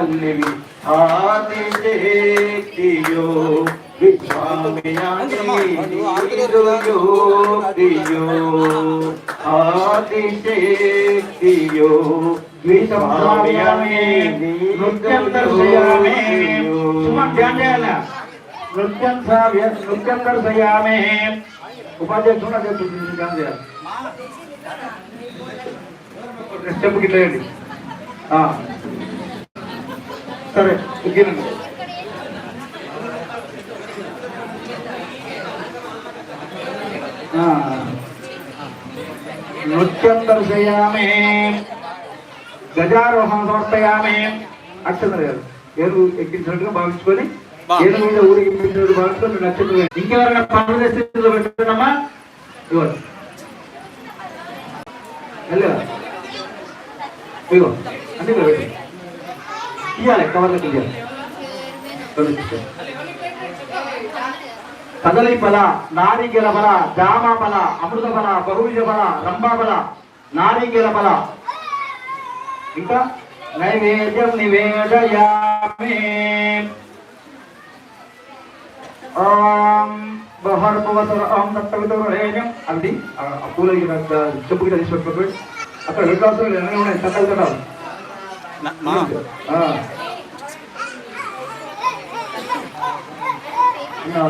ಕಲ್ಲಿ ಆದಿ ಶಕ್ತಿಯೋ ವಿಸ್ವಾಮಿಯಾಗಿಯೋ ಆದಿ ಶಕ್ತಿಯೋ ವಿಸ್ವಾಮಿಯಾಮಿ ನೃತ್ಯಂ ದರ್ಶಯಾಮಿ ಸುಮ್ಮ ಧ್ಯಾನ ಅಲ್ಲ ನೃತ್ಯಂ ಸಾವ್ಯ ನೃತ್ಯಂ ದರ್ಶಯಾಮಿ ಉಪಾಧ್ಯಕ್ಷ ಧ್ಯಾನ ದೇಯ ಸ್ಟೆಪ್ ಗಿಟ್ಟ ಹೇಳಿ ಹಾಂ సరే గిరండి నృత్యం దర్శయామి గజారోహం సమర్పయామి. అక్షంతలు గారు ఏరు ఎక్కించినట్టుగా భావించుకొని ఏడు మీద ఊరికి ఎక్కించినట్టు భావించుకొని నక్షత్రం. ఇంకెవరైనా పనులు స్థితిలో పెట్టడమ్మా ఇవ్వండి వెళ్ళా ఇగో అన్ని ఇక్కడ పెట్టి ఇవ్వాలి కవర్లో తీయాలి కదలి బల నారికెల బల జామ బల అమృత బల బహుజ బల రంభా బల నారికెల బల. ఇంకా? నైవేద్యం నివేదయామి. ఓం బహర్భవతర ఓం దత్తవితరేణ్యం అది ఆ పూల చెప్పు గిట్ట తీసి పెట్టుకోండి అక్కడ రెండు అవసరం లేదు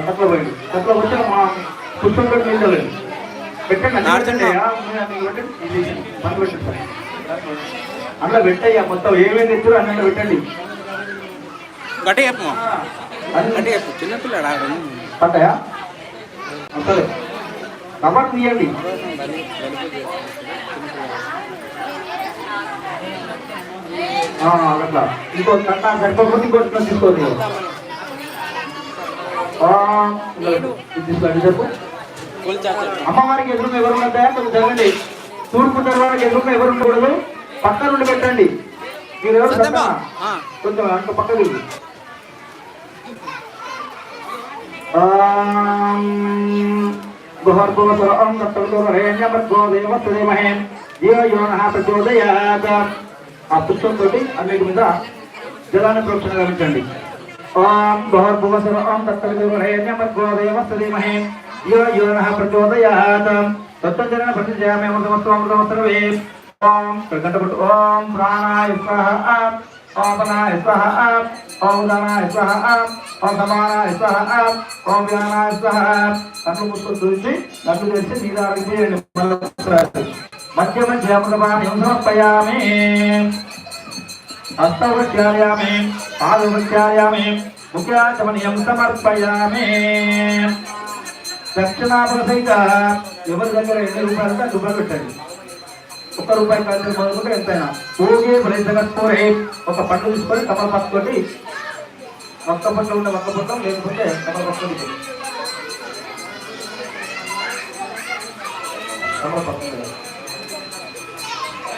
తక్కువ పోయింది. తక్కువ వచ్చి మా పుస్తకం పెట్టి నిల్చోలేదు పెట్టండి. అందులో పెట్టయ్యా మొత్తం ఏమేమి తెచ్చారో అన్నీ పెట్టండి. గట్టి చెప్పు గట్టి చెప్పు. చిన్నపిల్లడా పడ్డాయా? సరే. కబర్ తీయండి. అట్లా. ఇంకో కట్ట సరిపోకపోతే ఇంకో చిన్న తీసుకోండి. ఆ, ఇది తీసుకోండి చెప్పు. అమ్మవారికి ఎదురుగా ఎవరు ఉంటాయా కొంచెం జరగండి. తూర్పుంటారు వారికి ఎదురుగా ఎవరు ఉండకూడదు? పక్క నుండి పెట్టండి. మీరు ఎవరు. కొంచెం అంత పక్క తిరిగి ఓం గుహర్భువసుర ఓం దత్తవితురేణ్యమద్గో దేవస్తదేమహే జీవయోనః ప్రచోదయాత్. ఆ పుష్పంతో అన్నిటి మీద జలాన్ని ప్రోక్షణ గమనించండి ఓం గుహర్భువసుర ఓం దత్తవితురేణ్యమద్గో యో జీవయోనః ప్రచోదయాత్. తత్వజన ప్రతిజయామి అమృతమస్వామృతమస్సర్వే ఓం ప్రకంఠపట్టు ఓం ప్రాణాయ స్వాహ ఓపనాయ స్వాహ ఓం ఉదానాయ స్వాహ ఓం సమానాయ స్వాహ ఓం వ్యానాయ స్వాహ కన్ను పుష్పం చూసి నన్ను చేసి మీద అడిగి మధ్య మధ్య అమృతపాణి సమర్పయామి హస్తవృత్యాయామి పాదవృత్యాయామి ముఖ్యాచమనీయం సమర్పయామి దక్షిణాపన సహిత ఎవరి దగ్గర ఎన్ని రూపాయలు అంటే రూపాయలు పెట్టండి. ఒక్క రూపాయి కలిసి మొదలుకుంటే ఎంతైనా. ఊగే ఫలితగత్తురే ఒక పండు తీసుకొని కమల పట్టుకొని ఒక్క పట్ల ఉంటే ఒక్క పట్టం లేకపోతే కమల పట్టుకొని కమల పట్టుకుంటారు